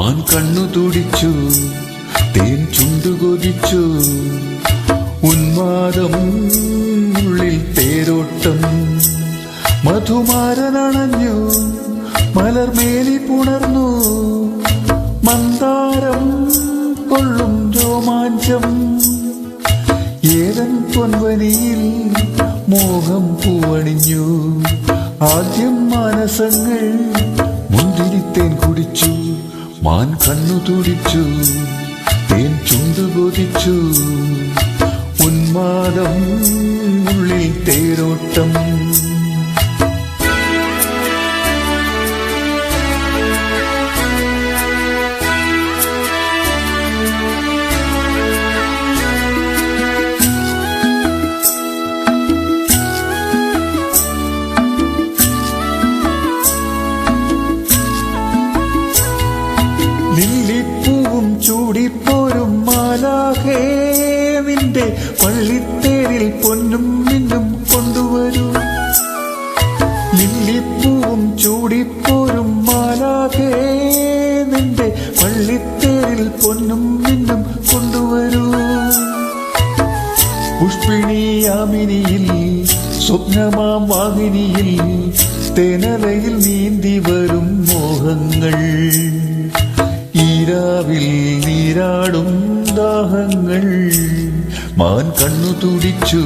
മാൻ കണ്ണു തുടിച്ചു തേൻ ചുണ്ടു കൊതിച്ചു. ഉന്മാദം ഉള്ളിൽ തേരോട്ടം. മധുമാരനണഞ്ഞു മലർമേലി പുണർന്നു. മന്ദാരം കൊള്ളും രോമാഞ്ചം. ഏതൻ പൊൻവനിയിൽ മോഹം പൂവണിഞ്ഞു. ആദ്യം മാനസങ്ങൾ മുന്തിരിത്തേൻ കുടിച്ചു. മാൻ കണ്ണു തുടിച്ചു. ചൂടിപ്പോരും മാലാഹേ നിന്റെ പള്ളിത്തേരിൽ പൊന്നും മിന്നും കൊണ്ടുവരൂ. ലില്ലിപ്പൂവും ചൂടിപ്പോരും മാലാഹേ നിന്റെ പള്ളിത്തേരിൽ പൊന്നും മിന്നും കൊണ്ടുവരൂ. പുഷ്പിണിയാമിനിയിൽ സ്വപ്നമാം വാഹിനിയിൽ തേനലയിൽ നീന്തി വരും മോഹങ്ങൾ. മാൻ കണ്ണു തുടിച്ചു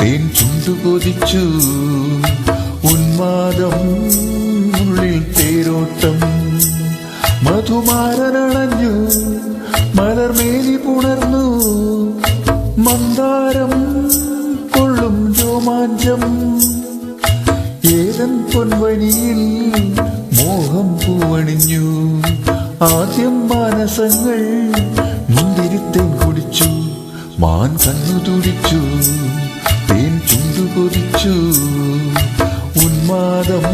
തേൻ ചുണ്ടു കൊതിച്ചു. ഉന്മാദം ഉള്ളിൽ തേരോട്ടം. മധുമാരനണഞ്ഞു മലർമേലി പുണർന്നു. മന്ദാരം കൊള്ളും രോമാഞ്ചം. ഏതൻ പൊൻവനിയിൽ മോഹം പൂവണിഞ്ഞു. ആദ്യം മാനസങ്ങൾ മുന്തിരിത്തേൻ കുടിച്ചു മാൻ കണ്ണു തുടിച്ചു തേൻ ചുണ്ടു കൊതിച്ചു ഉന്മാദം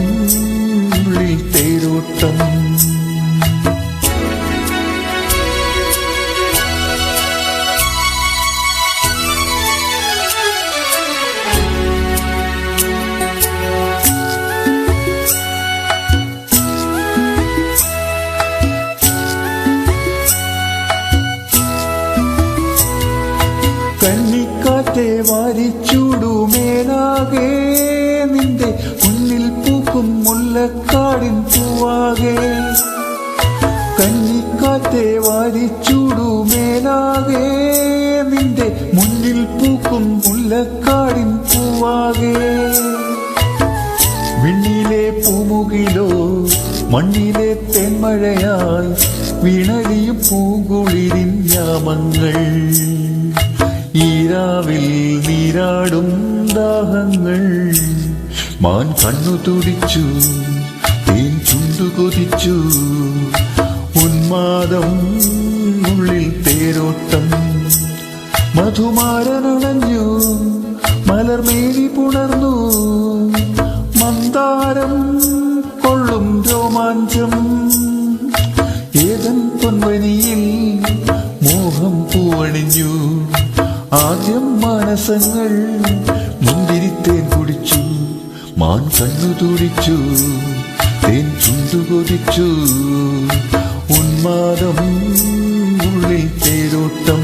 തേരോട്ടം കന്നിക്കാറ്റെ വാരിച്ചൂടുമേലാകെ നിന്റെ മുന്നിൽ പൂക്കും മുല്ലക്കാടിൻ പൂവാകെ. വിണ്ണിലെ പൂമുകിലോ മണ്ണിലെ തെന്മഴയായി വിണലിയും പൂങ്കുളിരിൻ യാമങ്ങൾ. ഈരാവിൽ നീരാടും ദാഹങ്ങൾ. മാൻ കണ്ണു തുടിച്ചു തേൻ ചുണ്ടു കൊതിച്ചു. ഉന്മാദം ഉള്ളിൽ തേരോട്ടം. മധുമാരനണഞ്ഞു മലർമേലി പുണർന്നു. മന്ദാരം കൊള്ളും രോമാഞ്ചം. ഏതൻ പൊൻവനിയിൽ മോഹം പൂവണിഞ്ഞു. ആദ്യം മാനസങ്ങൾ മുന്തിരിത്തേൻ കുടിച്ചു. മാൻ കണ്ണു തുടിച്ചു തേൻ ചുണ്ടു കൊതിച്ചു. ഉന്മാദം ഉള്ളിൽ തേരോട്ടം